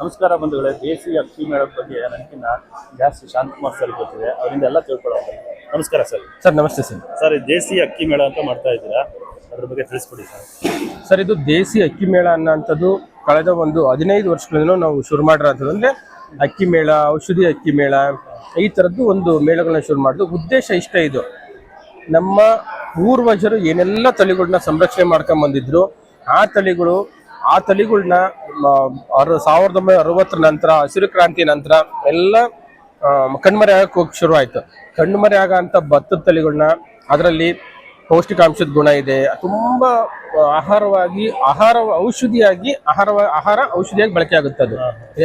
ನಮಸ್ಕಾರ ಬಂಧುಗಳೇ ದೇಸಿ ಅಕ್ಕಿ ಮೇಳದ ಬಗ್ಗೆ ನನಗಿನ್ನ ಜಾಸ್ತಿ ಶಾಂತಕುಮಾರ್ ಸರ್ ಗೊತ್ತಿದೆ. ಅವರಿಂದ ಎಲ್ಲ ತಿಳ್ಕೊಳ್ಳೋದು ನಮಸ್ಕಾರ ಸರ್ ಸರ್ ನಮಸ್ತೆ ಸರ್ ಸರ್ ದೇಸಿ ಅಕ್ಕಿ ಮೇಳ ಅಂತ ಮಾಡ್ತಾ ಇದ್ದೀರಾ? ಅದ್ರ ಬಗ್ಗೆ ತಿಳಿಸ್ಕೊಡಿ ಸರ್ ಸರ್ ಇದು ದೇಸಿ ಅಕ್ಕಿ ಮೇಳ ಅನ್ನೋಂಥದ್ದು ಕಳೆದ ಒಂದು ಹದಿನೈದು ವರ್ಷಗಳಿಂದ ನಾವು ಶುರು ಮಾಡಿರೋಂಥದ್ದು. ಅಂದರೆ ಅಕ್ಕಿ ಮೇಳ ಔಷಧಿ ಅಕ್ಕಿ ಮೇಳ ಈ ಥರದ್ದು ಒಂದು ಮೇಳಗಳನ್ನ ಶುರು ಮಾಡೋದು ಉದ್ದೇಶ ಇಷ್ಟ ಇದು. ನಮ್ಮ ಪೂರ್ವಜರು ಏನೆಲ್ಲ ತಳಿಗಳನ್ನ ಸಂರಕ್ಷಣೆ ಮಾಡ್ಕೊಂಬಂದಿದ್ರು ಆ ತಳಿಗಳು ಆ ತಳಿಗಳನ್ನ ಅರ್, ಸಾವಿರದ ಒಂಬೈನೂರ ಅರವತ್ತರ ನಂತರ, ಹಸಿರು ಕ್ರಾಂತಿ ನಂತರ ಎಲ್ಲ ಕಣ್ಮರೆ ಆಗಕ್ಕೆ ಹೋಗಿ ಶುರು ಆಯ್ತು. ಕಣ್ಮರೆ ಆಗಂತ ಭತ್ತದ ತಳಿಗಳನ್ನ ಅದರಲ್ಲಿ ಪೌಷ್ಟಿಕಾಂಶದ ಗುಣ ಇದೆ. ತುಂಬ ಆಹಾರವಾಗಿ, ಆಹಾರ ಔಷಧಿಯಾಗಿ, ಆಹಾರ ಆಹಾರ ಔಷಧಿಯಾಗಿ ಬಳಕೆ ಆಗುತ್ತೆ ಅದು.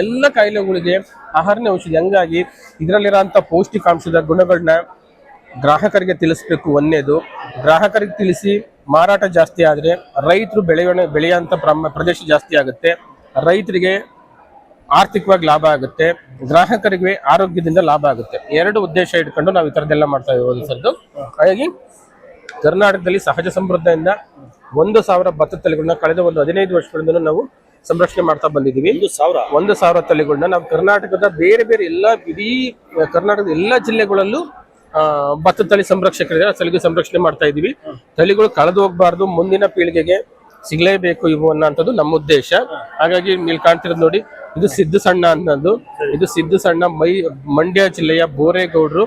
ಎಲ್ಲ ಕಾಯಿಲೆಗಳಿಗೆ ಆಹಾರನೇ ಔಷಧಿ. ಹಂಗಾಗಿ ಇದರಲ್ಲಿರೋಂಥ ಪೌಷ್ಟಿಕಾಂಶದ ಗುಣಗಳನ್ನ ಗ್ರಾಹಕರಿಗೆ ತಿಳಿಸ್ಬೇಕು ಒಂದೇದು ಗ್ರಾಹಕರಿಗೆ ತಿಳಿಸಿ ಮಾರಾಟ ಜಾಸ್ತಿ ಆದರೆ ರೈತರು ಬೆಳೆಯೋಣ ಬೆಳೆಯೋಂಥ ಪ್ರಮ ಪ್ರದೇಶ ಜಾಸ್ತಿ ಆಗುತ್ತೆ. ರೈತರಿಗೆ ಆರ್ಥಿಕವಾಗಿ ಲಾಭ ಆಗುತ್ತೆ. ಗ್ರಾಹಕರಿಗೆ ಆರೋಗ್ಯದಿಂದ ಲಾಭ ಆಗುತ್ತೆ. ಎರಡು ಉದ್ದೇಶ ಇಟ್ಕೊಂಡು ನಾವು ಈ ಥರದ್ದೆಲ್ಲ ಮಾಡ್ತಾ ಇದ್ದೀವಿ ಸರ್ದು. ಹಾಗಾಗಿ ಕರ್ನಾಟಕದಲ್ಲಿ ಸಹಜ ಸಮೃದ್ಧಿಯಿಂದ ಒಂದು ಸಾವಿರ ಭತ್ತ ತಳಿಗಳನ್ನ ಕಳೆದ ಒಂದು ಹದಿನೈದು ವರ್ಷಗಳಿಂದ ನಾವು ಸಂರಕ್ಷಣೆ ಮಾಡ್ತಾ ಬಂದಿದ್ದೀವಿ. ಒಂದು ಸಾವಿರ? ಒಂದು ಸಾವಿರ ತಳಿಗಳನ್ನ ನಾವು ಕರ್ನಾಟಕದ ಬೇರೆ ಬೇರೆ ಎಲ್ಲ ಇಡೀ ಕರ್ನಾಟಕದ ಎಲ್ಲ ಜಿಲ್ಲೆಗಳಲ್ಲೂ ಆ, ಭತ್ತದ ತಳಿ ಸಂರಕ್ಷಕರಿದ್ದಾರೆ. ಆ ತಳಿಗೆ ಸಂರಕ್ಷಣೆ ಮಾಡ್ತಾ ಇದೀವಿ ತಳಿಗಳು ಕಳೆದು ಹೋಗ್ಬಾರ್ದು. ಮುಂದಿನ ಪೀಳಿಗೆಗೆ ಸಿಗ್ಲೇಬೇಕು ಇವು ಅನ್ನೋಂಥದ್ದು ನಮ್ಮ ಉದ್ದೇಶ. ಹಾಗಾಗಿ ನೀವು ಕಾಣ್ತಿರೋದು ನೋಡಿ ಇದು ಸಿದ್ದು ಸಣ್ಣ ಅನ್ನೋದು. ಇದು ಸಿದ್ದು ಸಣ್ಣ ಮೈ ಮಂಡ್ಯ ಜಿಲ್ಲೆಯ ಬೋರೇಗೌಡರು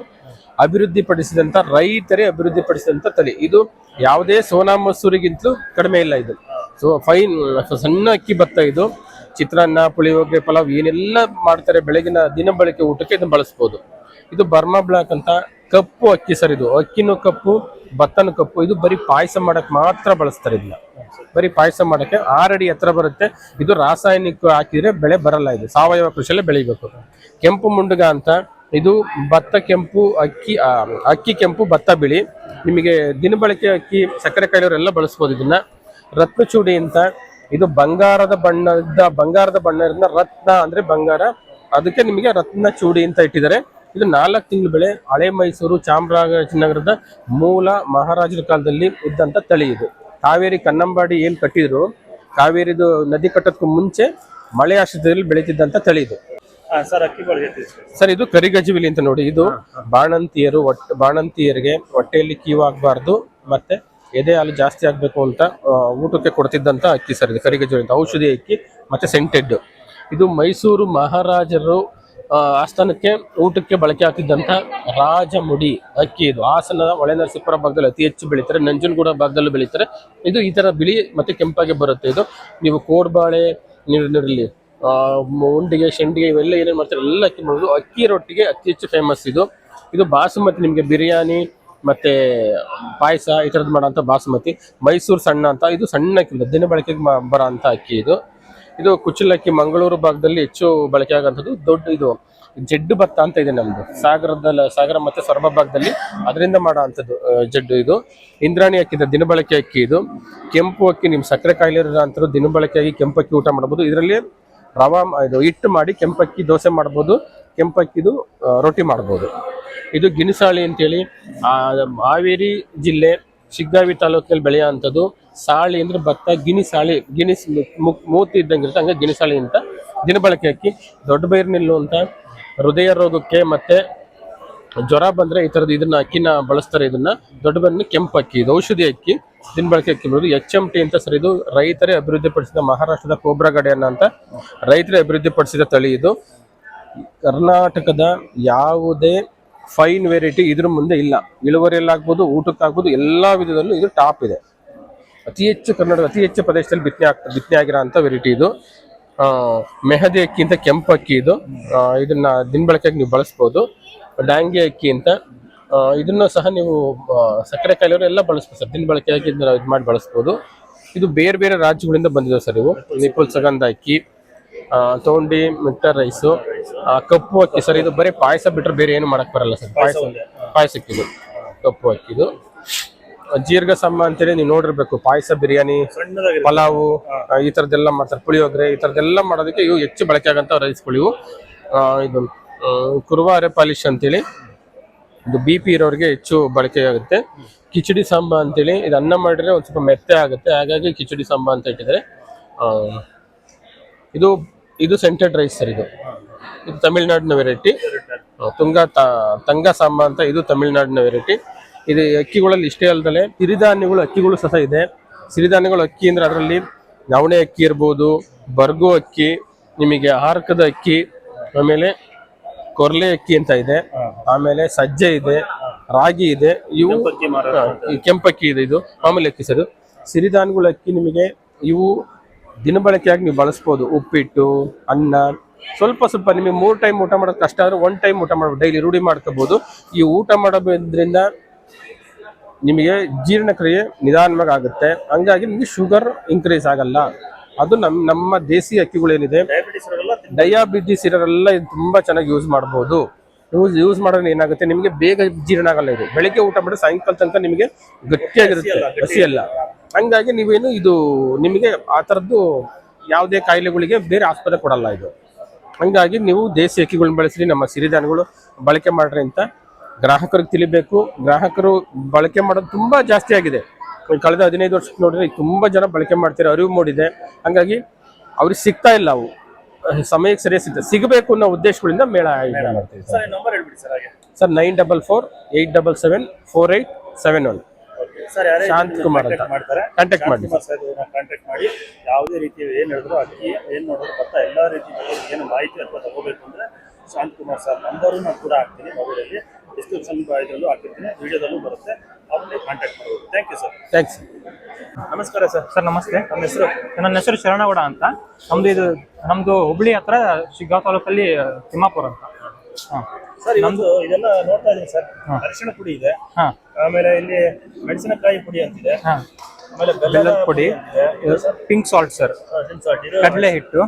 ಅಭಿವೃದ್ಧಿಪಡಿಸಿದಂತ ರೈತರೇ ಅಭಿವೃದ್ಧಿಪಡಿಸಿದಂತ ತಳಿ. ಇದು ಯಾವುದೇ ಸೋನಾ ಮಸೂರಿಗಿಂತಲೂ ಕಡಿಮೆ ಇಲ್ಲ ಇದು. ಸೊ ಫೈನ್ ಸಣ್ಣ ಅಕ್ಕಿ ಭತ್ತ ಇದು. ಚಿತ್ರಾನ್ನ ಪುಳಿಯೋಗರೆ ಪಲಾವ್ ಏನೆಲ್ಲ ಮಾಡ್ತಾರೆ ಬೆಳಗಿನ ದಿನ ಬಳಕೆ ಊಟಕ್ಕೆ ಇದನ್ನ ಬಳಸ್ಬೋದು. ಇದು ಬರ್ಮಾ ಬ್ಲಾಕ್ ಅಂತ ಕಪ್ಪು ಅಕ್ಕಿ ಸರ್ ಇದು. ಅಕ್ಕಿನೂ ಕಪ್ಪು, ಭತ್ತನೂ ಕಪ್ಪು. ಇದು ಬರೀ ಪಾಯಸ ಮಾಡಕ್ ಮಾತ್ರ ಬಳಸ್ತಾರೆ ಇದನ್ನ. ಬರೀ ಪಾಯಸ ಮಾಡಕ್ಕೆ ಆರಡಿ ಎತ್ತರ ಬರುತ್ತೆ. ಇದು ರಾಸಾಯನಿಕ ಹಾಕಿದ್ರೆ ಬೆಳೆ ಬರಲ್ಲ ಇದು. ಸಾವಯವ ಕೃಷಿಯಲ್ಲಿ ಬೆಳಿಬೇಕು. ಕೆಂಪು ಮುಂಡುಗ ಅಂತ. ಇದು ಭತ್ತ ಕೆಂಪು, ಅಕ್ಕಿ ಅಕ್ಕಿ ಕೆಂಪು, ಭತ್ತ ಬಿಳಿ. ನಿಮಗೆ ದಿನಬಳಕೆ ಅಕ್ಕಿ, ಸಕ್ಕರೆ ಕಾಯಿಲೆಯವರೆಲ್ಲ ಬಳಸ್ಬೋದು ಇದನ್ನ. ರತ್ನಚೂಡಿ ಅಂತ. ಇದು ಬಂಗಾರದ ಬಣ್ಣದ, ಬಂಗಾರದ ಬಣ್ಣದಿಂದ ರತ್ನ ಅಂದ್ರೆ ಬಂಗಾರ. ಅದಕ್ಕೆ ನಿಮಗೆ ರತ್ನ ಚೂಡಿ ಅಂತ ಇಟ್ಟಿದ್ದಾರೆ. ಇದು ನಾಲ್ಕು ತಿಂಗಳ ಬೆಳೆ ಹಳೆ ಮೈಸೂರು ಚಾಮರಾಜನಗರದ ಮೂಲ ಮಹಾರಾಜರ ಕಾಲದಲ್ಲಿ ಇದ್ದಂತ ತಳಿ ಇದು. ಕಾವೇರಿ ಕನ್ನಂಬಾಡಿ ಏನು ಕಟ್ಟಿದ್ರು ಕಾವೇರಿದು ನದಿ ಕಟ್ಟೋದಕ್ಕೂ ಮುಂಚೆ ಮಳೆ ಆಶ್ರಿತದಲ್ಲಿ ಬೆಳೀತಿದ್ದಂತ ತಳಿ ಇದು. ಸರ್ ಅಕ್ಕಿ ಬಗ್ಗೆ ಸರ್. ಇದು ಕರಿಗಜವಿಲಿ ಅಂತ ನೋಡಿ ಇದು ಬಾಣಂತಿಯರು ಒಟ್ಟು ಬಾಣಂತಿಯರಿಗೆ ಹೊಟ್ಟೆಯಲ್ಲಿ ಕೀವಾಗಬಾರ್ದು ಮತ್ತೆ ಎದೆ ಹಾಲು ಜಾಸ್ತಿ ಆಗಬೇಕು ಅಂತ ಊಟಕ್ಕೆ ಕೊಡ್ತಿದ್ದಂತ ಅಕ್ಕಿ ಸರ್ ಇದು ಕರಿಗಜವಿಲಿ ಅಂತ. ಔಷಧಿ ಅಕ್ಕಿ ಮತ್ತೆ ಸೆಂಟೆಡ್ ಇದು ಮೈಸೂರು ಮಹಾರಾಜರು ಆಸ್ಥಾನಕ್ಕೆ ಊಟಕ್ಕೆ ಬಳಕೆ ಹಾಕಿದ್ದಂಥ ರಾಜಮುಡಿ ಅಕ್ಕಿ ಇದು. ಹಾಸನ ಹೊಳೆನರಸೀಪುರ ಭಾಗದಲ್ಲಿ ಅತಿ ಹೆಚ್ಚು ಬೆಳೀತಾರೆ. ನಂಜನಗೂಡ ಭಾಗದಲ್ಲೂ ಬೆಳೀತಾರೆ. ಇದು ಈ ತರ ಬಿಳಿ ಮತ್ತೆ ಕೆಂಪಾಗಿ ಬರುತ್ತೆ ಇದು. ನೀವು ಕೋಡ್ಬಾಳೆ ನೀರಿನಲ್ಲಿ ಉಂಡಿಗೆ, ಶೆಂಡಿಗೆ ಇವೆಲ್ಲ ಏನೇನು ಮಾಡ್ತಾರೆ, ಎಲ್ಲ ಅಕ್ಕಿ ಮಾಡೋದು ಅಕ್ಕಿ ರೊಟ್ಟಿಗೆ ಅತಿ ಹೆಚ್ಚು ಫೇಮಸ್ ಇದು. ಇದು ಬಾಸುಮತಿ, ನಿಮಗೆ ಬಿರಿಯಾನಿ ಮತ್ತೆ ಪಾಯಸ ಈ ಥರದ್ದು ಮಾಡೋಂಥ ಬಾಸುಮತಿ. ಮೈಸೂರು ಸಣ್ಣ ಅಂತ. ಇದು ಸಣ್ಣ ಅಕ್ಕಿ. ದಿನ ಬಳಕೆಗೆ ಮ- ಬರೋ ಅಂಥ ಅಕ್ಕಿ ಇದು. ಇದು ಕುಚ್ಚಲಕ್ಕಿ ಮಂಗಳೂರು ಭಾಗದಲ್ಲಿ ಹೆಚ್ಚು ಬಳಕೆ ಆಗೋಂಥದ್ದು ದೊಡ್ಡ ಇದು ಜಡ್ಡು ಭತ್ತ ಅಂತ ಇದೆ ನಮ್ದು. ಸಾಗರದಲ್ಲಿ, ಸಾಗರ ಮತ್ತೆ ಸೊರಬ ಭಾಗದಲ್ಲಿ ಅದರಿಂದ ಮಾಡೋ ಅಂಥದ್ದು ಜಡ್ಡು ಇದು. ಇಂದ್ರಾಣಿ ಅಕ್ಕಿ ಇದೆ ದಿನಬಳಕೆ ಅಕ್ಕಿ ಇದು. ಕೆಂಪು ಅಕ್ಕಿ ನಿಮ್ಮ ಸಕ್ಕರೆ ಕಾಯಿಲೆ ಇರೋಂಥದ್ದು ದಿನಬಳಕೆಯಾಗಿ ಕೆಂಪು ಅಕ್ಕಿ ಊಟ ಮಾಡ್ಬೋದು. ಇದರಲ್ಲಿ ರವಾ ಇದು ಹಿಟ್ಟು ಮಾಡಿ ಕೆಂಪಕ್ಕಿ ದೋಸೆ ಮಾಡ್ಬೋದು. ಕೆಂಪಕ್ಕಿದು ರೊಟ್ಟಿ ಮಾಡ್ಬೋದು. ಇದು ಗಿನಿಸಾಳಿ ಅಂತೇಳಿ ಹಾವೇರಿ ಜಿಲ್ಲೆ, ಶಿಗ್ಗಾವಿ ತಾಲೂಕಿನಲ್ಲಿ ಬೆಳೆಯೋ ಅಂಥದ್ದು ಸಾಳಿ ಅಂದ್ರೆ ಭತ್ತ ಗಿನಿ ಸಾಳಿ, ಗಿಣಿ ಸ್- ಮು- ಮೂತಿ ಇದ್ದಂಗೆ ಇರುತ್ತೆ ಹಂಗೆ ಗಿಣಿಸಾಳಿ ಅಂತ ದಿನಬಳಕೆ ಅಕ್ಕಿ ದೊಡ್ಡ ಬೈರ್ನಿಲ್ಲು ಅಂತ ಹೃದಯ ರೋಗಕ್ಕೆ ಮತ್ತೆ ಜ್ವರ ಬಂದ್ರೆ ಈ ತರದ ಇದನ್ನ ಅಕ್ಕಿನ ಬಳಸ್ತಾರೆ ಇದನ್ನ. ದೊಡ್ಡ ಬೈರ್ನ ಕೆಂಪು ಅಕ್ಕಿ ಇದು ಔಷಧಿ ಅಕ್ಕಿ ದಿನಬಳಕೆ ಅಕ್ಕಿ ಬರೋದು ಎಚ್ ಎಂ ಟಿ ಅಂತ ಸರ್ ಇದು ರೈತರೇ ಅಭಿವೃದ್ಧಿಪಡಿಸಿದ ಮಹಾರಾಷ್ಟ್ರದ ಕೋಬ್ರಗಡೆಯನ್ನ ಅಂತ ರೈತರೇ ಅಭಿವೃದ್ಧಿಪಡಿಸಿದ ತಳಿ ಇದು. ಕರ್ನಾಟಕದ ಯಾವುದೇ ಫೈನ್ ವೆರೈಟಿ ಇದ್ರ ಮುಂದೆ ಇಲ್ಲ. ಇಳುವರಿಯಲ್ಲಾಗ್ಬೋದು, ಊಟಕ್ಕಾಗ್ಬೋದು, ಎಲ್ಲಾ ವಿಧದಲ್ಲೂ ಇದು ಟಾಪ್ ಇದೆ. ಅತಿ ಹೆಚ್ಚು ಕನ್ನಡ, ಅತಿ ಹೆಚ್ಚು ಪ್ರದೇಶದಲ್ಲಿ ಬಿತ್ತನೆ ಆಗ್ತಾ ಬಿತ್ತನೆ ಆಗಿರೋ ಅಂತ ವೆರೈಟಿ ಇದು. ಮೆಹದಿ ಅಕ್ಕಿ ಅಂತ ಕೆಂಪು ಅಕ್ಕಿ ಇದು. ಇದನ್ನ ದಿನ ಬಳಕೆಗೆ ನೀವು ಬಳಸ್ಬೋದು. ಡ್ಯಾಂಗಿ ಅಕ್ಕಿ ಅಂತ. ಇದನ್ನ ಸಹ ನೀವು ಸಕ್ಕರೆ ಕಾಯಿಲೆಯವರು ಎಲ್ಲ ಬಳಸ್ಬೋದು ಸರ್. ದಿನ ಬಳಕೆಯಾಗಿ ಇದನ್ನ ಇದು ಮಾಡಿ ಬಳಸ್ಬೋದು. ಇದು ಬೇರೆ ಬೇರೆ ರಾಜ್ಯಗಳಿಂದ ಬಂದಿದೆ ಸರ್ ಇವು. ನಿಪುಲ್ ಸಗಂಧ ಅಕ್ಕಿ ತೊಂಡಿ ಮಿಕ್ಟರ್ ರೈಸು ಕಪ್ಪು ಅಕ್ಕಿ ಸರ್. ಇದು ಬರೀ ಪಾಯಸ ಬಿಟ್ಟರೆ ಬೇರೆ ಏನು ಮಾಡಕ್ ಬರಲ್ಲ ಸರ್. ಪಾಯಸ ಪಾಯಸಕ್ಕಿದು ಕಪ್ಪು ಅಕ್ಕಿದು ಜೀರ್ಘ ಸಮ್ಮ ಅಂತೇಳಿ ನೀವು ನೋಡಿರ್ಬೇಕು. ಪಾಯಸ ಬಿರಿಯಾನಿ ಪಲಾವು ಈ ತರದ್ದೆಲ್ಲ ಮಾಡ್ತಾರೆ. ಪುಳಿಯೋಗರೆ ಈ ತರದ್ದೆಲ್ಲ ಮಾಡೋದಕ್ಕೆ ಇವು ಹೆಚ್ಚು ಬಳಕೆ ಆಗಂತ ರೈಸ್ಗಳು ಇವು. ಇದು ಕುರುವ ಅರೆ ಪಾಲಿಶ್ ಅಂತೇಳಿ. ಇದು ಬಿ ಪಿ ಇರೋರಿಗೆ ಹೆಚ್ಚು ಬಳಕೆ ಆಗುತ್ತೆ ಕಿಚಡಿ ಸಾಂಬ ಅಂತೇಳಿ ಇದು ಅನ್ನ ಮಾಡಿದ್ರೆ ಒಂದು ಸ್ವಲ್ಪ ಮೆತ್ತೆ ಆಗುತ್ತೆ. ಹಾಗಾಗಿ ಕಿಚಡಿ ಸಾಂಬ ಅಂತ ಇಟ್ಟಿದ್ದಾರೆ. ಇದು ಇದು ಸೆಂಟೆಡ್ ರೈಸ್ ಸರ್ ಇದು. ಇದು ತಮಿಳ್ನಾಡಿನ ವೆರೈಟಿ ತುಂಗ ತಂಗ ಸಾಂಬ ಅಂತ ಇದು ತಮಿಳ್ನಾಡಿನ ವೆರೈಟಿ ಇದು ಅಕ್ಕಿಗಳಲ್ಲಿ ಇಷ್ಟೇ ಅಲ್ಲದೆ ಸಿರಿಧಾನ್ಯಗಳು ಅಕ್ಕಿಗಳು ಸಹ ಇದೆ. ಸಿರಿಧಾನ್ಯಗಳು ಅಕ್ಕಿ ಅಂದ್ರೆ ಅದರಲ್ಲಿ ನವಣೆ ಅಕ್ಕಿ ಇರ್ಬೋದು ಬರ್ಗು ಅಕ್ಕಿ ನಿಮಗೆ ಆರ್ಕದ ಅಕ್ಕಿ ಆಮೇಲೆ ಕೊರ್ಲೆ ಅಕ್ಕಿ ಅಂತ ಇದೆ. ಆಮೇಲೆ ಸಜ್ಜೆ ಇದೆ ರಾಗಿ ಇದೆ ಇವು ಕೆಂಪಕ್ಕಿ ಇದೆ ಇದು ಆಮೇಲೆ ಅಕ್ಕಿ ಸರ್. ಸಿರಿಧಾನ್ಯಗಳ ಅಕ್ಕಿ ನಿಮಗೆ ಇವು ದಿನಬಳಕೆಯಾಗಿ ನೀವು ಬಳಸ್ಬೋದು. ಉಪ್ಪಿಟ್ಟು ಅನ್ನ ಸ್ವಲ್ಪ ಸ್ವಲ್ಪ ನಿಮಗೆ ಮೂರು ಟೈಮ್ ಊಟ ಮಾಡೋದು ಕಷ್ಟ ಆದರೆ ಒನ್ ಟೈಮ್ ಊಟ ಮಾಡ್ಬೋದು. ಡೈಲಿ ರೂಢಿ ಮಾಡ್ಕೋಬೋದು. ಈ ಊಟ ಮಾಡೋದ್ರಿಂದ ನಿಮಗೆ ಜೀರ್ಣಕ್ರಿಯೆ ನಿಧಾನವಾಗಿ ಆಗುತ್ತೆ ಹಂಗಾಗಿ ನಿಮಗೆ ಶುಗರ್ ಇನ್ಕ್ರೀಸ್ ಆಗಲ್ಲ. ಅದು ನಮ್ಮ ನಮ್ಮ ದೇಸಿ ಅಕ್ಕಿಗಳೇನಿದೆ ಡಯಾಬಿಟಿಸ್ ಇರೋರೆಲ್ಲ ಇದು ತುಂಬಾ ಚೆನ್ನಾಗಿ ಯೂಸ್ ಮಾಡಬಹುದು ಯೂಸ್ ಯೂಸ್ ಮಾಡೋದ್ರೆ ಏನಾಗುತ್ತೆ ನಿಮಗೆ ಬೇಗ ಜೀರ್ಣ ಆಗಲ್ಲ ಇದು. ಬೆಳಗ್ಗೆ ಊಟ ಮಾಡಿದ್ರೆ ಸಾಯಂಕಾಲ ತನಕ ನಿಮಗೆ ಗಟ್ಟಿಯಾಗಿರುತ್ತೆ. ಹಸಿ ಅಲ್ಲ. ಹಂಗಾಗಿ ನೀವೇನು ಇದು ನಿಮಗೆ ಆ ಥರದ್ದು ಯಾವುದೇ ಕಾಯಿಲೆಗಳಿಗೆ ಬೇರೆ ಆಸ್ಪತ್ರೆ ಕೊಡಲ್ಲ ಇದು. ಹಂಗಾಗಿ ನೀವು ದೇಸಿ ಅಕ್ಕಿಗಳನ್ನ ಬಳಸಿ ನಮ್ಮ ಸಿರಿಧಾನ್ಯಗಳು ಬಳಕೆ ಮಾಡ್ರಿ ಅಂತ ಗ್ರಾಹಕರಿಗೆ ತಿಳಿಬೇಕು. ಗ್ರಾಹಕರು ಬಳಕೆ ಮಾಡೋದು ತುಂಬ ಜಾಸ್ತಿ ಆಗಿದೆ. ಕಳೆದ ಹದಿನೈದು ವರ್ಷಕ್ಕೆ ನೋಡಿದ್ರೆ ತುಂಬ ತುಂಬಾ ಜನ ಬಳಕೆ ಮಾಡ್ತಾರೆ ಅರಿವು ಮೂಡಿದೆ. ಹಂಗಾಗಿ ಅವ್ರಿಗೆ ಸಿಗ್ತಾ ಇಲ್ಲ ಅವು. ಸಮಯಕ್ಕೆ ಸರಿಯಾಗಿ ಸಿಗ್ತದೆ ಸಿಗಬೇಕು ಅನ್ನೋ ಉದ್ದೇಶಗಳಿಂದ ಮೇಳ ಆಯೋಜನೆ ಮಾಡ್ತೀವಿ ಸರ್. ಸರ್ ನಂಬರ್ ಹೇಳ್ಬಿಡಿ ಸರ್ ಹಾಗೆ. Sir nine double four eight double seven four eight seven one. Shanth Kumar ಅಂತ. ಮಾಡ್ತಾರೆ. Contact ಮಾಡಿ. ಕಾಂಟ್ಯಾಕ್ಟ್ ಮಾಡಿ. ಯಾವುದೇ ರೀತಿ ಏನ್ ಹೇಳಿದ್ರು ಅಕ್ಕಿ ಏನ್ ನೋಡಿದ್ರು ಭತ್ತ ಎಲ್ಲಾ ರೀತಿ ಏನು ಮಾಹಿತಿ ಅಥವಾ ತಗೋಬೇಕು ಅಂದ್ರೆ ಶಾಂತ್ ಕುಮಾರ್ ಸರ್. ನಂಬರು ನಾನು ಕೂಡ ಹಾಕ್ತೀನಿ ಮೊಬೈಲಲ್ಲಿ. ಡಿಸ್ಕ್ರಿಪ್ಷನ್ ಇದರಲ್ಲೂ ಹಾಕಿರ್ತೀನಿ ವಿಡಿಯೋದಲ್ಲೂ ಬರುತ್ತೆ. ಅವ್ರನ್ನೇ ಕಾಂಟ್ಯಾಕ್ಟ್ ಮಾಡ್ಬೋದು. ಥ್ಯಾಂಕ್ ಯು ಸರ್ ಥ್ಯಾಂಕ್ಸ್ ನಮಸ್ಕಾರ ಸರ್ ಸರ್ ನಮಸ್ತೆ. ನಮ್ಮ ಹೆಸರು ನನ್ನ ಹೆಸರು ಶರಣಗೌಡ ಅಂತ. ನಮ್ದು ಇದು ನಮ್ದು ಹುಬ್ಳಿ ಹತ್ರ ಶಿಗ್ಗಾಂವ್ ತಾಲೂಕಲ್ಲಿ ತಿಮ್ಮಾಪುರ ಅಂತ. ಹಾಂ. ಸರ್ ನಮ್ಮದು ಇದೆಲ್ಲ ನೋಡ್ತಾ ಇದ್ದೀನಿ ಸರ್ ಅರಿಶಿಣ ಪುಡಿ ಇದೆ. ಹಾಂ. ಆಮೇಲೆ ಇಲ್ಲಿ ಮೆಣಸಿನಕಾಯಿ ಪುಡಿ ಅಂತಿದೆ. ಹಾಂ. ಆಮೇಲೆ ಬೆಲ್ಲದ ಪುಡಿ ಪಿಂಕ್ ಸಾಲ್ಟ್ ಸರ್ ಕಡಲೆ ಹಿಟ್ಟು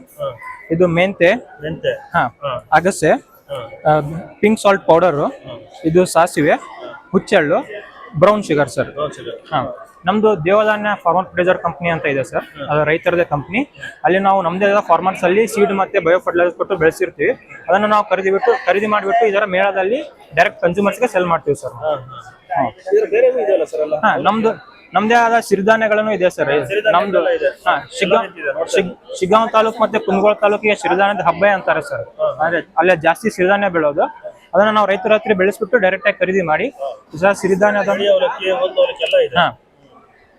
ಇದು ಮೆಂತೆ ಮೆಂತೆ ಹಾಂ. ಅಗಸೆ. ಪಿಂಕ್ ಸಾಲ್ಟ್ ಪೌಡರು ಇದು ಸಾಸಿವೆ ಹುಚ್ಚೆಳ್ಳು ಬ್ರೌನ್ ಶುಗರ್ ಸರ್. ಹಾಂ. ನಮ್ದು ದೇವಧಾನ್ಯ ಫಾರ್ಮರ್ ಪ್ರೊಡ್ಯೂಸರ್ ಕಂಪ್ನಿ ಅಂತ ಇದೆ ಸರ್ ಅದು ರೈತರದೇ ಕಂಪ್ನಿ ಅಲ್ಲಿ ನಾವು ನಮ್ಮದೇ ಫಾರ್ಮರ್ಸ್ ಅಲ್ಲಿ ಸೀಡ್ ಮತ್ತೆ ಬಯೋ ಫರ್ಟಿಲೈಸರ್ ಕೊಟ್ಟು ಬೆಳೆಸಿರ್ತೀವಿ. ಅದನ್ನು ನಾವು ಖರೀದಿ ಬಿಟ್ಟು ಖರೀದಿ ಮಾಡಿಬಿಟ್ಟು ಇದರ ಮೇಳದಲ್ಲಿ ಡೈರೆಕ್ಟ್ ಕನ್ಸ್ಯೂಮರ್ಸ್ಗೆ ಸೆಲ್ ಮಾಡ್ತೀವಿ ಸರ್ ಹಾ ನಮ್ದು ನಮ್ದೇ ಆದ ಸಿರಿಧಾನ್ಯಗಳನ್ನು ಇದೆ ಸರ್. ನಮ್ದು. ಹಾ ಶಿಗ್ಗಾಂವ್ ಶಿಗ್- ಶಿಗ್ಗಾಂವ್ ತಾಲೂಕು ಮತ್ತೆ ಕುಂದಗೋಳ ತಾಲೂಕಿಗೆ ಸಿರಿಧಾನ್ಯದ ಹಬ್ಬ ಅಂತಾರೆ ಸರ್. ಅಂದ್ರೆ ಅಲ್ಲೇ ಜಾಸ್ತಿ ಸಿರಿಧಾನ್ಯ ಬೆಳೋದು ಅದನ್ನ ನಾವು ರೈತರ ಹತ್ರ ಬೆಳೆಸ್ಬಿಟ್ಟು ಡೈರೆಕ್ಟ್ ಆಗಿ ಖರೀದಿ ಮಾಡಿ ಸರ್ ಸಿರಿಧಾನ್ಯದ ಹಾ.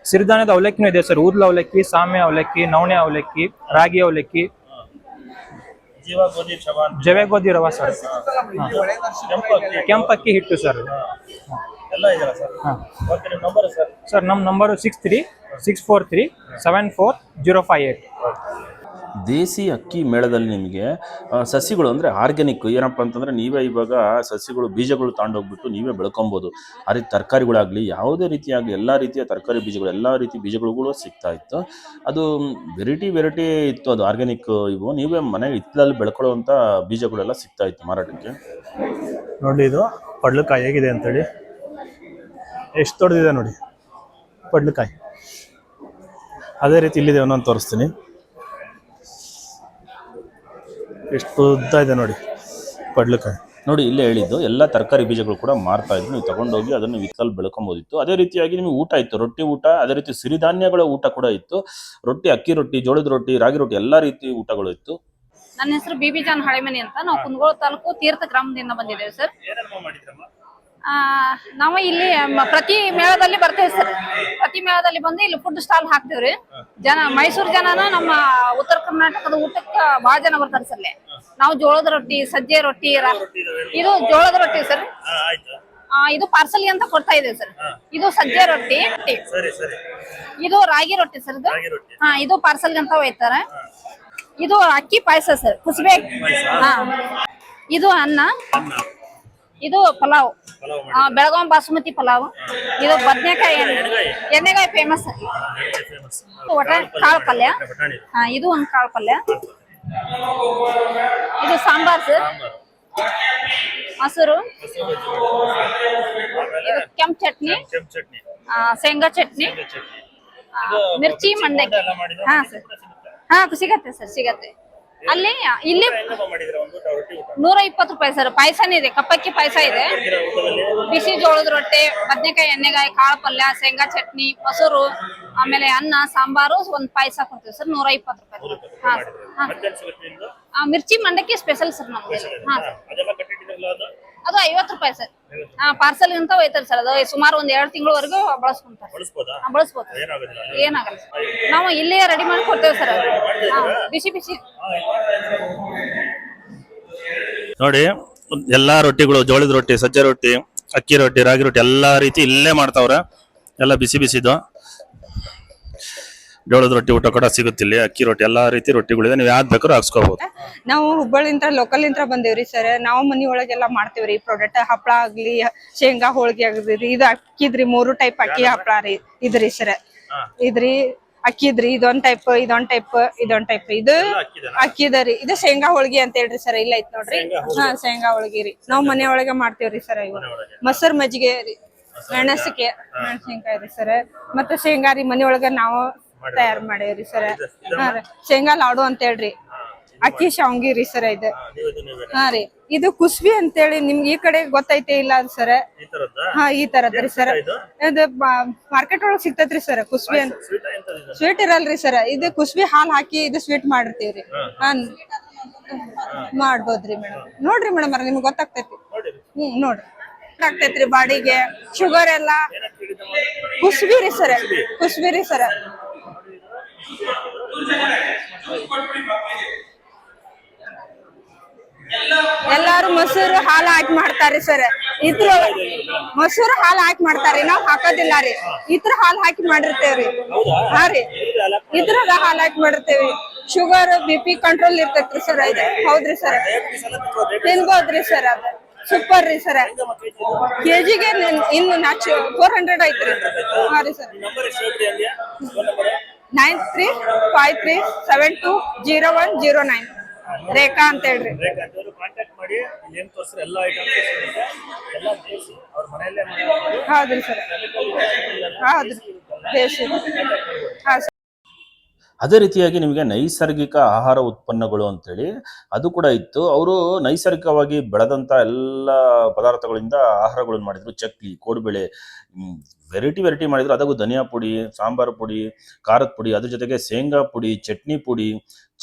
ಸಿರಿಧಾನ್ಯದ ಅವಲಕ್ಕಿನೂ ಇದೆ ಸರ್. ಊರ್ಲ ಅವಲಕ್ಕಿ ಸಾಮೆ ಅವಲಕ್ಕಿ ನವಣೆ ಅವಲಕ್ಕಿ ರಾಗಿ ಅವಲಕ್ಕಿ. ಜೀವ ಗೋಧಿ ರವ ಸರ್. ಕೆಂಪಕ್ಕಿ. ಹಿಟ್ಟು ಸರ್. ಸರ್. ಹಾ. Okay number sir? ಸರ್ ನಮ್ಮ number six three six four three seven four zero five eight ದೇಸಿ ಅಕ್ಕಿ ಮೇಳದಲ್ಲಿ ನಿಮಗೆ ಸಸಿಗಳು ಅಂದರೆ ಆರ್ಗ್ಯಾನಿಕ್ ಏನಪ್ಪ ಅಂತಂದರೆ ನೀವೇ ಇವಾಗ ಸಸಿಗಳು ಬೀಜಗಳು ತಗೊಂಡೋಗ್ಬಿಟ್ಟು ನೀವೇ ಬೆಳ್ಕೊಬೋದು. ಆ ರೀತಿ ತರಕಾರಿಗಳಾಗಲಿ ಯಾವುದೇ ರೀತಿಯಾಗಲಿ ಎಲ್ಲ ರೀತಿಯ ತರಕಾರಿ ಬೀಜಗಳು ಎಲ್ಲ ರೀತಿ ಬೀಜಗಳು ಸಿಗ್ತಾ ಇತ್ತು. ಅದು ವೆರೈಟಿ ವೆರೈಟಿ ಇತ್ತು ಅದು ಆರ್ಗ್ಯಾನಿಕ್ ಇವು. ನೀವೇ ಮನೆ ಹಿತ್ತಲಲ್ಲಿ ಬೆಳ್ಕೊಳ್ಳೋವಂಥ ಬೀಜಗಳೆಲ್ಲ ಸಿಗ್ತಾ ಇತ್ತು ಮಾರಾಟಕ್ಕೆ. ನೋಡಿ ಇದು ಪಡ್ಲಕಾಯಿ ಹೇಗಿದೆ ಅಂತೇಳಿ. ಎಷ್ಟು ದೊಡ್ಡದಿದೆ ನೋಡಿ. ಪಡ್ಲಕಾಯಿ. ಅದೇ ರೀತಿ ಇಲ್ಲಿದೆ ಒಂದೊಂದು ತೋರಿಸ್ತೀನಿ. ಎಷ್ಟು ಉದ್ದ ಇದೆ ನೋಡಿ ಪಡ್ಲಕಾಯಿ. ನೋಡಿ ಇಲ್ಲೇ ಹೇಳಿದ್ದು ಎಲ್ಲ ತರಕಾರಿ ಬೀಜಗಳು ಕೂಡ ಮಾರ್ತಾ ಇದ್ರು. ನೀವು ತಗೊಂಡೋಗಿ ಅದನ್ನು ವಿತ್ತಲ್ಲಿ ಬೆಳ್ಕೊಬೋದಿತ್ತು. ಅದೇ ರೀತಿಯಾಗಿ ನಿಮಗೆ ಊಟ ಇತ್ತು ರೊಟ್ಟಿ ಊಟ ಅದೇ ರೀತಿ ಸಿರಿಧಾನ್ಯಗಳ ಊಟ ಕೂಡ ಇತ್ತು. ರೊಟ್ಟಿ ಅಕ್ಕಿ ರೊಟ್ಟಿ ಜೋಳದ ರೊಟ್ಟಿ ರಾಗಿ ರೊಟ್ಟಿ ಎಲ್ಲ ರೀತಿ ಊಟಗಳು ಇತ್ತು. ನನ್ನ ಹೆಸರು ಬಿಬಿ ಜಾನ್ ಹಳೆಮನಿ ಅಂತ. ನಾವು ಕುಂದಗೋಳ ತಾಲೂಕು ತೀರ್ಥ ಗ್ರಾಮದಿಂದ ಬಂದಿದ್ದೇವೆ ಸರ್. ನಾವು ಇಲ್ಲಿ ಪ್ರತಿ ಮೇಳದಲ್ಲಿ ಬರ್ತೇವೆ ಸರ್. ಪ್ರತಿ ಮೇಳದಲ್ಲಿ ಬಂದು ಇಲ್ಲಿ ಫುಡ್ ಸ್ಟಾಲ್ ಹಾಕ್ತೇವ್ರಿ. ಜನ ಮೈಸೂರು ಜನನ ನಮ್ಮ ಉತ್ತರ ಕರ್ನಾಟಕದ ಊಟಕ್ಕೆ ಬಹಳ ಜನ ಬರ್ತಾರೆ ಸರ್ ನಾವು ಜೋಳದ ರೊಟ್ಟಿ ಸಜ್ಜೆ ರೊಟ್ಟಿ ಇದು ಜೋಳದ ರೊಟ್ಟಿ ಸರ್. ಆ, ಇದು ಪಾರ್ಸಲ್ ಅಂತ ಕೊಡ್ತಾ ಇದೆ ಸರ್. ಇದು ಸಜ್ಜೆ ರೊಟ್ಟಿ. ಇದು ರಾಗಿ ರೊಟ್ಟಿ ಸರ್ ಇದು. ಹಾ ಇದು ಪಾರ್ಸಲ್ ಅಂತ ಒಯ್ತಾರೆ. ಇದು ಅಕ್ಕಿ ಪಾಯಸ ಸರ್ ಕುಸ್ಬೇಕು ಹಾ. ಇದು ಅನ್ನ. ಇದು ಪಲಾವ್. ಬೆಳಗಾಂ ಬಾಸುಮತಿ ಪಲಾವ್. ಇದು ಬದನೆಕಾಯಿ ಎಣ್ಣೆಗಾಯಿ ಫೇಮಸ್ ಒಟ್ಟ ಒಟ ಕಾಳು ಪಲ್ಯ. ಇದು ಒಂದು ಕಾಳು ಪಲ್ಯ. ಇದು ಸಾಂಬಾರ್. ಸರ್ ಮೊಸರು. ಇದು ಕೆಂಪು ಚಟ್ನಿ. ಶೇಂಗಾ ಚಟ್ನಿ. ಮಿರ್ಚಿ ಮಂಡಕ್ಕಿ. ಹಾ ಸರ್. ಹಾ ಸಿಗತ್ತೆ ಸರ್ ಸಿಗತ್ತೆ. ಅಲ್ಲಿ ಇಲ್ಲಿ ನೂರ ಇಪ್ಪತ್ತು ರೂಪಾಯಿ ಸರ್ ಪಾಯಸನೇ ಇದೆ ಕಪ್ಪಕ್ಕಿ ಪಾಯಸ ಇದೆ. ಬಿಸಿ ಜೋಳದ ರೊಟ್ಟಿ ಬದ್ನೆಕಾಯಿ ಎಣ್ಣೆಗಾಯಿ ಕಾಳು ಪಲ್ಯ ಶೇಂಗಾ ಚಟ್ನಿ ಮೊಸರು ಆಮೇಲೆ ಅನ್ನ ಸಾಂಬಾರು ಒಂದ್ ಪಾಯಸ ಕೊಡ್ತೀವಿ ಸರ್ ನೂರ ಇಪ್ಪತ್ತು ರೂಪಾಯಿ. ಮಿರ್ಚಿ ಮಂಡಕ್ಕಿ ಸ್ಪೆಷಲ್ ಸರ್ ನಮ್ಗೆ ಹಾ. ಸರ್ ಅದು ಐವತ್ತು ರೂಪಾಯಿ ಸರ್. ಹಾ ಪಾರ್ಸೆಲ್ ಅಂತ ಒಯ್ತಾರೆ ಸರ್. ಅದು ಸುಮಾರು ಒಂದ್ ಎರಡು ತಿಂಗಳವರೆಗೂ ಬಳಸ್ಕೊಂತಾರೆ ಬಳಸ್ಬೋದಾ? ಹಾ, ಬಳಸ್ಬೋದು. ಏನಾಗೋದಿಲ್ಲ. ಏನಾಗಲ್ಲ ಸರ್. ನಾವು ಇಲ್ಲೇ ರೆಡಿ ಮಾಡಿ ಕೊಡ್ತೇವೆ ಸರ್ ಅದು. ಹಾ, ಬಿಸಿ ಬಿಸಿ. ನೋಡಿ ಎಲ್ಲಾ ರೊಟ್ಟಿಗಳು ಜೋಳದ ರೊಟ್ಟಿ ಸಜ್ಜೆ ರೊಟ್ಟಿ ಅಕ್ಕಿ ರೊಟ್ಟಿ ರಾಗಿ ರೊಟ್ಟಿ ಎಲ್ಲಾ ರೀತಿ ಇಲ್ಲೇ ಮಾಡ್ತಾವ್ರೆ. ಎಲ್ಲ ಬಿಸಿ ಬಿಸಿದು. ಜೋಳದ ರೊಟ್ಟಿ ಊಟ ಕೂಡ ಸಿಗುತ್ತಿಲ್ಲ. ಅಕ್ಕಿ ರೊಟ್ಟಿ ಎಲ್ಲಾ ರೀತಿ ರೊಟ್ಟಿಗಳಿದೆ. ನೀವು ಯಾವ್ದು ಬೇಕಾದ್ರೂ ಹಾಕ್ಸ್ಕೋಬಹುದು ನಾವು ಹುಬ್ಬಳ್ಳಿಂತ್ರ ಲೋಕಲ್ ಇಂತ್ರ ಬಂದೇವ್ರಿ ಸರ್ ನಾವು ಮನಿ ಒಳಗೆಲ್ಲ ಮಾಡ್ತೇವ್ರಿ. ಪ್ರಾಡಕ್ಟ್ ಹಪ್ಪಳ ಆಗ್ಲಿ ಶೇಂಗಾ ಹೋಳಿಗೆ ಆಗ್ಲಿ ಇದು ಅಕ್ಕಿದ್ರಿ ಮೂರು ಟೈಪ್ ಅಕ್ಕಿ ಹಪ್ಪಳ ರೀ ಇದ್ರಿ ಸರ್ ಇದ್ರಿ ಅಕ್ಕಿದ್ರಿ ಇದೊಂದ್ ಟೈಪ್ ಇದೊಂದ್ ಟೈಪ್ ಇದೊಂದ್ ಟೈಪ್ ಇದು ಅಕ್ಕಿದರಿ ಇದು ಶೇಂಗಾ ಹೋಳಿಗೆ ಅಂತ ಹೇಳ್ರಿ ಸರ್ ಇಲ್ಲ ಐತ್ ನೋಡ್ರಿ. ಹಾ ಶೇಂಗಾ ಹೋಳಿಗೆ ರೀ. ನಾವ್ ಮನೆ ಒಳಗೆ ಮಾಡ್ತೇವ್ರಿ ಸರ್ ಇವ. ಮೊಸರ್ ಮಜ್ಜಿಗೆ ರೀ. ಮೆಣಸಿಗೆ ಮೆಣಸಿನ್ಕಾಯಿ. ರೀ ಸರ್ ಮತ್ತೆ ಶೇಂಗಾ ರೀ ಮನೆ ಒಳಗ ನಾವು ತಯಾರ್ ಮಾಡೇವ್ರಿ ಸರ್. ಹಾ ರೀ. ಶೇಂಗಾ ಲಾಡು ಅಂತ ಹೇಳ್ರಿ ಅಕ್ಕಿ ಶಾವ್ಗಿ ರೀ ಸರ್ ಇದು. ಹಾ ರೀ. ಇದು ಕುಸ್ಬಿ ಅಂತೇಳಿ ನಿಮ್ಗೆ ಈ ಕಡೆ ಗೊತ್ತೈತೆ ಇಲ್ಲ ಸರ್? ಹಾ ಈ ತರದ್ರಿ ಸರ್. ಇದು? ಮಾರ್ಕೆಟ್ ಒಳಗ್ ಸಿಗ್ತೈತ್ರಿ ಸರ್ ಕುಸ್ಬಿ ಅಂತ. ಸ್ವೀಟ್ ಇರಲ್ರಿ ಸರ್. ಇದು ಕುಸ್ಬಿ ಹಾಲ್ ಹಾಕಿ ಇದು ಸ್ವೀಟ್ ಮಾಡಿರ್ತೀವ್ರಿ. ಹಾ. ಮಾಡ್ಬೋದ್ರಿ ಮೇಡಮ್. ನೋಡ್ರಿ ಮೇಡಮ್ ನಿಮ್ಗೆ ಗೊತ್ತಾಗ್ತೈತಿ. ಹ್ಮ್ ನೋಡ್ರಿ. ಆಗ್ತೈತ್ರಿ ಬಾಡಿಗೆ ಶುಗರ್ ಎಲ್ಲ. ಕುಸ್ಬಿ ರೀ ಸರ್. ಕುಸ್ಬಿ ರೀ ಸರ್. ಎಲ್ಲಾರು ಮೊಸರು ಹಾಲು ಹಾಕಿ ಮಾಡ್ತಾರಿ ಸರ್. ಇದ್ರ ಮೊಸರು ಹಾಲು ಹಾಕಿ ಮಾಡ್ತಾರೆ ನಾವ್ ಹಾಕೋದಿಲ್ಲ ರೀ. ಇದ್ರ ಹಾಲು ಹಾಕಿ ಮಾಡಿರ್ತೇವ್ರಿ. ಹಾ ರೀ. ಇದ್ರಾಗ ಹಾಲು ಹಾಕಿ ಮಾಡಿರ್ತೇವಿ ಶುಗರ್, ಬಿ ಪಿ ಕಂಟ್ರೋಲ್ ಇರ್ತೈತ್ರಿ ಸರ್ ಇದು. ಹೌದ್ರಿ ಸರ್. ತಿನ್ಬೋದ್ರಿ ಸರ್ ಸೂಪರ್ ರೀ ಸರ್. ಕೆಜಿಗೆ ಇನ್ನು ನಾಚು ಫೋರ್ ಹಂಡ್ರೆಡ್ ಐತ್ರಿ. ಹಾ ರೀ sir. Nine three five three seven two zero one zero nine. Rekha ಅಂತ ಹೇಳ್ರಿ. ಕಾಂಟ್ಯಾಕ್ಟ್ ಮಾಡಿ ಇಲ್ಲಿ ಏನ್ ತೋರಿಸ್ತಾರೆ ಎಲ್ಲ ಐಟಮ್ಸ್ ಎಲ್ಲ ದೇಸಿ ಅವ್ರ ಮನೆಯಲ್ಲೇ ಮಾಡೋದು. ಹೌದ್ರಿ ಸರ್. ಹೌದ್ರಿ. ದೇಶಿ ಹಾ ಸರ್. ಅದೇ ರೀತಿಯಾಗಿ ನಿಮಗೆ ನೈಸರ್ಗಿಕ ಆಹಾರ ಉತ್ಪನ್ನಗಳು ಅಂತೇಳಿ ಅದು ಕೂಡ ಇತ್ತು. ಅವರು ನೈಸರ್ಗಿಕವಾಗಿ ಬೆಳೆದಂಥ ಎಲ್ಲ ಪದಾರ್ಥಗಳಿಂದ ಆಹಾರಗಳನ್ನು ಮಾಡಿದ್ರು. ಚಕ್ಲಿ ಕೋಡುಬಳೆ ವೆರೈಟಿ ವೆರೈಟಿ ಮಾಡಿದ್ರು. ಅದಕ್ಕೂ ಧನಿಯಾ ಪುಡಿ, ಸಾಂಬಾರು ಪುಡಿ, ಖಾರದ ಪುಡಿ, ಅದ್ರ ಜೊತೆಗೆ ಶೇಂಗಾ ಪುಡಿ, ಚಟ್ನಿ ಪುಡಿ,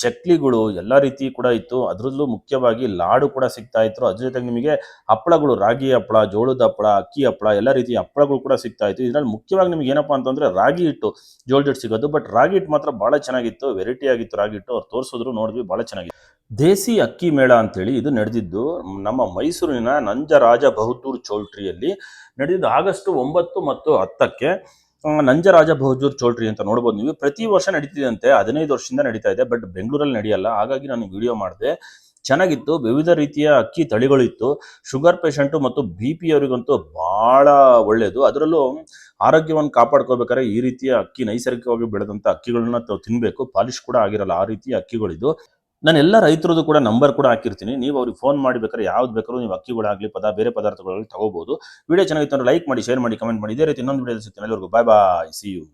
ಚಕ್ಲಿಗಳು ಎಲ್ಲ ರೀತಿ ಕೂಡ ಇತ್ತು. ಅದರಲ್ಲೂ ಮುಖ್ಯವಾಗಿ ಲಾಡು ಕೂಡ ಸಿಗ್ತಾ ಇತ್ತು. ಅದ್ರ ಜೊತೆಗೆ ನಿಮಗೆ ಹಪ್ಪಳಗಳು, ರಾಗಿ ಹಪ್ಪಳ, ಜೋಳದ ಹಪ್ಪಳ, ಅಕ್ಕಿ ಹಪ್ಪಳ, ಎಲ್ಲ ರೀತಿಯ ಹಪ್ಪಳಗಳು ಕೂಡ ಸಿಗ್ತಾ ಇತ್ತು. ಇದರಲ್ಲಿ ಮುಖ್ಯವಾಗಿ ನಿಮ್ಗೆ ಏನಪ್ಪ ಅಂತಂದ್ರೆ ರಾಗಿ ಹಿಟ್ಟು, ಜೋಳದ ಹಿಟ್ಟು ಸಿಗೋದು. ಬಟ್ ರಾಗಿ ಹಿಟ್ಟು ಮಾತ್ರ ಬಹಳ ಚೆನ್ನಾಗಿತ್ತು. ವೆರೈಟಿ ಆಗಿತ್ತು ರಾಗಿ ಹಿಟ್ಟು. ಅವ್ರು ತೋರಿಸಿದ್ರು, ನೋಡಿದ್ವಿ, ಬಹಳ ಚೆನ್ನಾಗಿತ್ತು. ದೇಸಿ ಅಕ್ಕಿ ಮೇಳ ಅಂತೇಳಿ ಇದು ನಡೆದಿದ್ದು. ನಮ್ಮ ಮೈಸೂರಿನ ನಂಜರಾಜ ಬಹದ್ದೂರ್ ಚೌಲ್ಟ್ರಿಯಲ್ಲಿ ನಡೆದಿದ್ದು ಆಗಸ್ಟ್ ಒಂಬತ್ತು ಮತ್ತು ಹತ್ತಕ್ಕೆ. ನಂಜರಾಜ ಬಹದ್ದೂರ್ ಚೌಲ್ಟ್ರಿ ಅಂತ ನೋಡ್ಬೋದು ನೀವು. ಪ್ರತಿ ವರ್ಷ ನಡೀತಿದಂತೆ ಹದಿನೈದು ವರ್ಷದಿಂದ ನಡೀತಾ ಇದೆ. ಬಟ್ ಬೆಂಗಳೂರಲ್ಲಿ ನಡೆಯಲ್ಲ. ಹಾಗಾಗಿ ನಾನು ವಿಡಿಯೋ ಮಾಡಿದೆ. ಚೆನ್ನಾಗಿತ್ತು. ವಿವಿಧ ರೀತಿಯ ಅಕ್ಕಿ ತಳಿಗಳಿತ್ತು. ಶುಗರ್ ಪೇಷಂಟು ಮತ್ತು ಬಿ ಪಿ ಅವರಿಗಂತೂ ಬಹಳ ಒಳ್ಳೆಯದು. ಅದರಲ್ಲೂ ಆರೋಗ್ಯವನ್ನು ಕಾಪಾಡ್ಕೋಬೇಕಾದ್ರೆ ಈ ರೀತಿಯ ಅಕ್ಕಿ ನೈಸರ್ಗಿಕವಾಗಿ ಬೆಳೆದಂಥ ಅಕ್ಕಿಗಳನ್ನ ತಿನ್ನಬೇಕು ಪಾಲಿಶ್ ಕೂಡ ಆಗಿರಲ್ಲ. ಆ ರೀತಿಯ ಅಕ್ಕಿಗಳಿದು. ನಾನು ಎಲ್ಲ ರೈತರದ್ದು ಕೂಡ ನಂಬರ್ ಕೂಡ ಹಾಕಿರ್ತೀನಿ. ನೀವು ಅವ್ರಿಗೆ ಫೋನ್ ಮಾಡಿ ಬೇಕಾದ್ರೆ ಯಾವ್ದು ಬೇಕಾದ್ರೂ ನೀವು ಅಕ್ಕಿಗಳಾಗಲಿ, ಪದ ಬೇರೆ ಪದಾರ್ಥಗಳಲ್ಲಿ ತಗೋಬಹುದು ವಿಡಿಯೋ ಚೆನ್ನಾಗಿತ್ತು ಲೈಕ್ ಮಾಡಿ ಶೇರ್ ಮಾಡಿ ಕಮೆಂಟ್ ಮಾಡಿ. ಇದೇ ರೀತಿ ಇನ್ನೊಂದು ವಿಡಿಯೋ ಸಿಗ್ತೀನಿ. ಅಲ್ಲಿವರೆಗೂ ಬಾಯ್ ಬಾಯ್ ಸಿ ಯು